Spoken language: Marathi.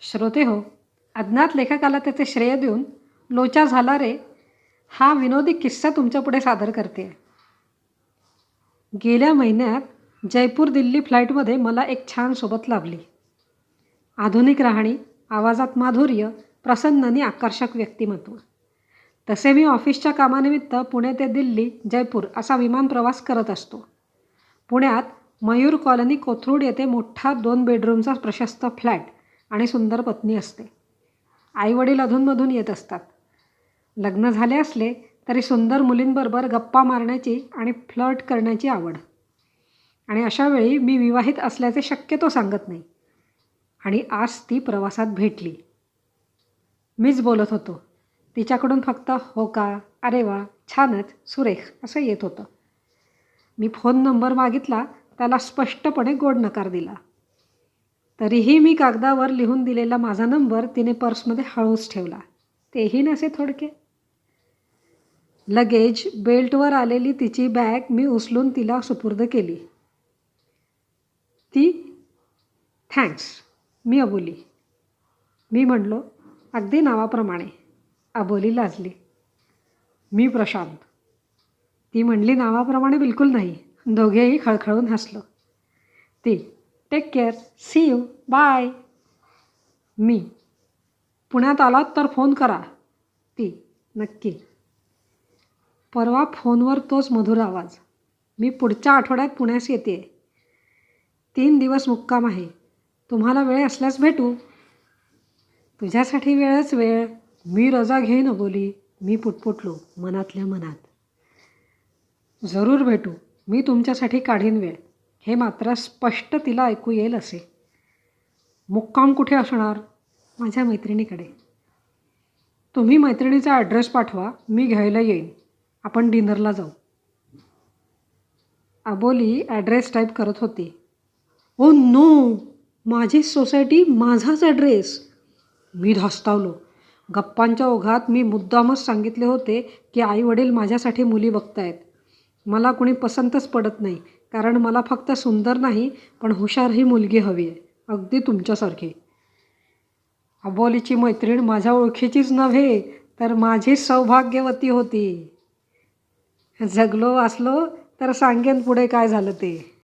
श्रोते हो अज्ञात लेखकाला त्याचे श्रेय देऊन लोचा झाला रे. हा विनोदी किस्सा तुमच्यापुढे सादर करते. गेल्या महिन्यात जयपूर दिल्ली फ्लाईटमध्ये मला एक छान सोबत लाभली. आधुनिक राहणी आवाजात माधुर्य प्रसन्न आणि आकर्षक व्यक्तिमत्व. तसे मी ऑफिसच्या कामानिमित्त पुणे ते दिल्ली जयपूर असा विमान प्रवास करत असतो. पुण्यात मयूर कॉलनी कोथरूड येथे मोठा दोन बेडरूमचा प्रशस्त फ्लॅट आणि सुंदर पत्नी असते. आईवडील अधूनमधून येत असतात. लग्न झाले असले तरी सुंदर मुलींबरोबर गप्पा मारण्याची आणि फ्लर्ट करण्याची आवड. आणि अशावेळी मी विवाहित असल्याचे शक्यतो सांगत नाही. आणि आज ती प्रवासात भेटली. मीच बोलत होतो. तिच्याकडून फक्त हो का अरे वा छानच सुरेख असं येत होतं. मी फोन नंबर मागितला त्याला स्पष्टपणे गोड नकार दिला. तरीही मी कागदावर लिहून दिलेला माझा नंबर तिने पर्समध्ये हळूच ठेवला. तेही नसे थोडके. लगेज बेल्टवर आलेली तिची बॅग मी उचलून तिला सुपूर्द केली. ती थँक्स मी अबोली. मी म्हणलो अगदी नावाप्रमाणे. अबोली लाजली. मी प्रशांत. ती म्हणली नावाप्रमाणे बिलकुल नाही. दोघेही खळखळून हसलो. ती take care see you bye मी. पुण्यात आलात तर फोन करा. ती. नक्की. परवा फोनवर तोच मधुर आवाज. मी पुढच्या आठवड्यात पुण्यास येते. तीन दिवस मुक्काम आहे. तुम्हाला वेळ असल्यास भेटू. तुझ्यासाठी वेळच वेळ. मी रजा घेईन बोली मी पुटपुटलो. मनातल्या मनात. जरूर भेटू. मी तुमच्यासाठी काढीन वेळ. हे मात्र स्पष्ट तिला ऐकू येईल असे. मुक्काम कुठे असणार? माझ्या मैत्रिणीकडे. तुम्ही मैत्रिणीचा ॲड्रेस पाठवा मी घ्यायला येईन. आपण डिनरला जाऊ. अबोली ॲड्रेस टाईप करत होती. Oh no! माझी सोसायटी माझाच ॲड्रेस मी धास्तावलो. गप्पांच्या ओघात मी मुद्दामच सांगितले होते की आई वडील माझ्यासाठी मुली बघतायत. मला कुणी पसंतच पडत नाही. कारण मला फक्त सुंदर नाही पण हुशारही मुलगी हवी आहे. अगदी तुमच्यासारखी. अबोलीची मैत्रीण माझ्या ओळखीचीच नव्हे तर माझी सौभाग्यवती होती. जगलो वाचलो तर सांगेन पुढे काय झालं ते.